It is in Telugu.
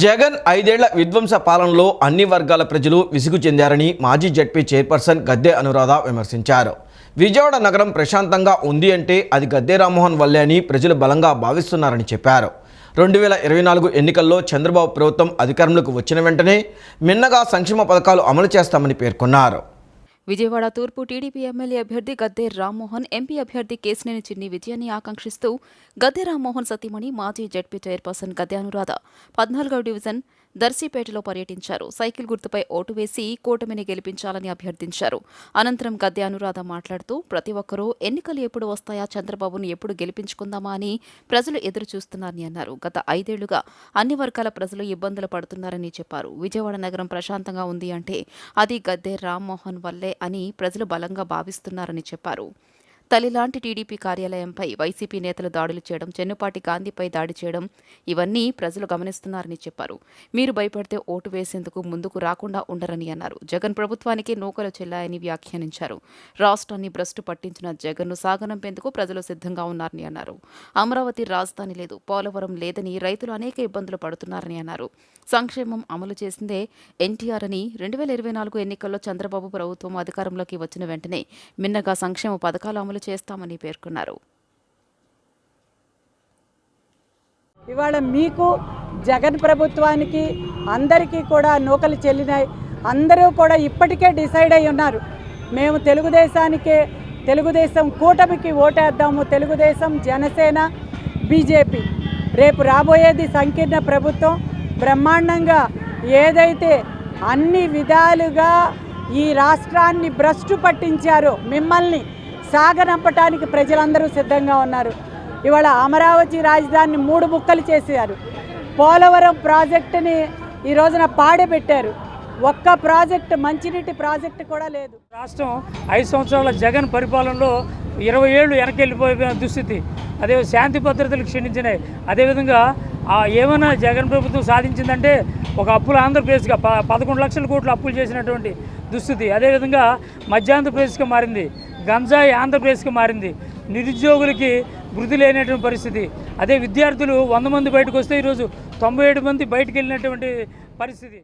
జగన్ ఐదేళ్ళ విధ్వంస పాలనలో అన్ని వర్గాల ప్రజలు విసుగు చెందారని మాజీ జడ్పీ చైర్పర్సన్ గద్దె అనురాధ విమర్శించారు. విజయవాడ నగరం ప్రశాంతంగా ఉంది అంటే అది గద్దె రామ్మోహన్ వల్లే అని ప్రజలు బలంగా భావిస్తున్నారని చెప్పారు. రెండు వేల ఇరవై నాలుగు ఎన్నికల్లో చంద్రబాబు ప్రభుత్వం అధికారంలోకి వచ్చిన వెంటనే మిన్నగా సంక్షేమ పథకాలు అమలు చేస్తామని పేర్కొన్నారు. విజయవాడ తూర్పు టీడీపీ ఎమ్మెల్యే అభ్యర్థి గద్దె రామ్మోహన్ ఎంపీ అభ్యర్థి కేసినేని చిన్ని విజయాన్ని ఆకాంక్షిస్తూ గద్దె రామ్మోహన్ సతీమణి మాజీ జడ్పీ చైర్పర్సన్ గద్దె అనురాధ పద్నాలుగవ డివిజన్ దర్శిపేటలో పర్యటించారు. సైకిల్ గుర్తుపై ఓటు వేసి కూటమిని గెలిపించాలని అభ్యర్థించారు. అనంతరం గద్దె అనురాధ మాట్లాడుతూ ప్రతి ఒక్కరూ ఎన్నికలు ఎప్పుడు వస్తాయా? చంద్రబాబును ఎప్పుడు గెలిపించుకుందామా? అని ప్రజలు ఎదురు చూస్తున్నారని అన్నారు. గత ఐదేళ్ళుగా అన్ని వర్గాల ప్రజలు ఇబ్బందులు పడుతున్నారని చెప్పారు. విజయవాడ నగరం ప్రశాంతంగా ఉంది అంటే అది గద్దె రామ్మోహన్ వల్లే అని ప్రజలు బలంగా భావిస్తున్నారని చెప్పారు. తల్లిలాంటి టీడీపీ కార్యాలయంపై వైసీపీ నేతలు దాడులు చేయడం చెన్నుపాటి గాంధీపై దాడి చేయడం ఇవన్నీ ప్రజలు గమనిస్తున్నారని చెప్పారు. మీరు భయపడితే ఓటు వేసేందుకు ముందుకు రాకుండా ఉండరని అన్నారు. జగన్ ప్రభుత్వానికి నూకలు చెల్లాయని వ్యాఖ్యానించారు. రాష్ట్రాన్ని భ్రష్టు పట్టించిన జగన్ను సాగనంపేందుకు ప్రజలు సిద్ధంగా ఉన్నారని అన్నారు. అమరావతి రాజధాని లేదు పోలవరం లేదని రైతులు అనేక ఇబ్బందులు పడుతున్నారని అన్నారు. సంక్షేమం అమలు చేసిందే ఎన్టీఆర్ అని రెండు వేల ఇరవై నాలుగు ఎన్నికల్లో చంద్రబాబు ప్రభుత్వం అధికారంలోకి వచ్చిన వెంటనే మిన్నగా సంక్షేమ పథకాలు అమలు చేస్తామని పేర్కొన్నారు. ఇవాళ మీకు జగన్ ప్రభుత్వానికి అందరికీ కూడా నూకలు చెల్లినాయి. అందరూ కూడా ఇప్పటికే డిసైడ్ అయి ఉన్నారు. మేము తెలుగుదేశానికే తెలుగుదేశం కూటమికి ఓటేద్దాము. తెలుగుదేశం జనసేన బీజేపీ. రేపు రాబోయేది సంకీర్ణ ప్రభుత్వం. బ్రహ్మాండంగా ఏదైతే అన్ని విధాలుగా ఈ రాష్ట్రాన్ని భ్రష్టు పట్టించారో మిమ్మల్ని సాగనంపటానికి ప్రజలందరూ సిద్ధంగా ఉన్నారు. ఇవాళ అమరావతి రాజధానిని మూడు ముక్కలు చేశారు. పోలవరం ప్రాజెక్టుని ఈ రోజున పాడబెట్టారు ఒక్క ప్రాజెక్టు మంచినీటి ప్రాజెక్టు కూడా లేదు. రాష్ట్రం ఐదు సంవత్సరాల జగన్ పరిపాలనలో ఇరవై ఏళ్ళు వెనక్కి వెళ్ళిపోయిన దుస్థితి. అదే శాంతి భద్రతలు క్షీణించినాయి. అదేవిధంగా ఆ ఏమైనా జగన్ ప్రభుత్వం సాధించిందంటే ఒక అప్పుల ఆంధ్రప్రదేశ్గా ప పదకొండు లక్షల కోట్లు అప్పులు చేసినటువంటి దుస్థితి. అదేవిధంగా మధ్యాంధ్రప్రదేశ్గా మారింది. గంజాయి ఆంధ్రప్రదేశ్కి మారింది. నిరుద్యోగులకి వృద్ధి లేనటువంటి పరిస్థితి. అదే విద్యార్థులు వంద మంది బయటకు వస్తే ఈరోజు తొంభై ఏడు మంది బయటకు వెళ్ళినటువంటి పరిస్థితి.